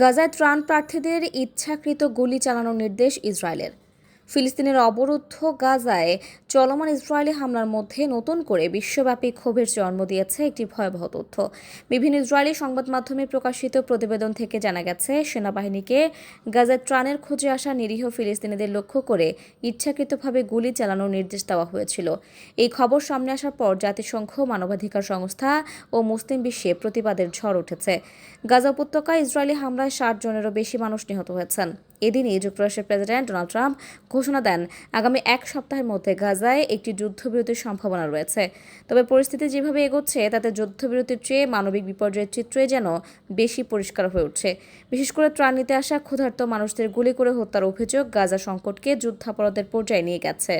গাজায় ত্রাণ প্রার্থীদের ইচ্ছাকৃত গুলি চালানোর নির্দেশ ইসরায়েলের। ফিলিস্তিনের অবরুদ্ধ গাজায় চলমান ইসরায়েলি হামলার মধ্যে নতুন করে বিশ্বব্যাপী ক্ষোভের জন্ম দিয়েছে একটি ভয়াবহ তথ্য। বিভিন্ন ইসরায়েলি সংবাদ মাধ্যমে প্রকাশিত প্রতিবেদন থেকে জানা গেছে, সেনাবাহিনীকে গাজায় ত্রাণের খোঁজে আসা নিরীহ ফিলিস্তিনিদের লক্ষ্য করে ইচ্ছাকৃতভাবে গুলি চালানোর নির্দেশ দেওয়া হয়েছিল। এই খবর সামনে আসার পর জাতিসংঘ, মানবাধিকার সংস্থা ও মুসলিম বিশ্বে প্রতিবাদের ঝড় উঠেছে। গাজা উপত্যকায় ইসরায়েলি হামলায় ষাট জনেরও বেশি মানুষ নিহত হয়েছেন। এদিনই যুক্তরাষ্ট্রের প্রেসিডেন্ট ডোনাল্ড ট্রাম্প ঘোষণা দেন। আগামী এক সপ্তাহের মধ্যে গাজায় একটি যুদ্ধবিরতির সম্ভাবনা রয়েছে। তবে পরিস্থিতি যেভাবে এগোচ্ছে, তাতে যুদ্ধবিরতির চেয়ে মানবিক বিপর্যয়ের চিত্রই যেন বেশি পরিষ্কার হয়ে উঠছে। বিশেষ করে ত্রাণ নিতে আসা ক্ষুধার্ত মানুষদের গুলি করে হত্যার অভিযোগ গাজা সংকটকে যুদ্ধাপরাধের পর্যায়ে নিয়ে গেছে।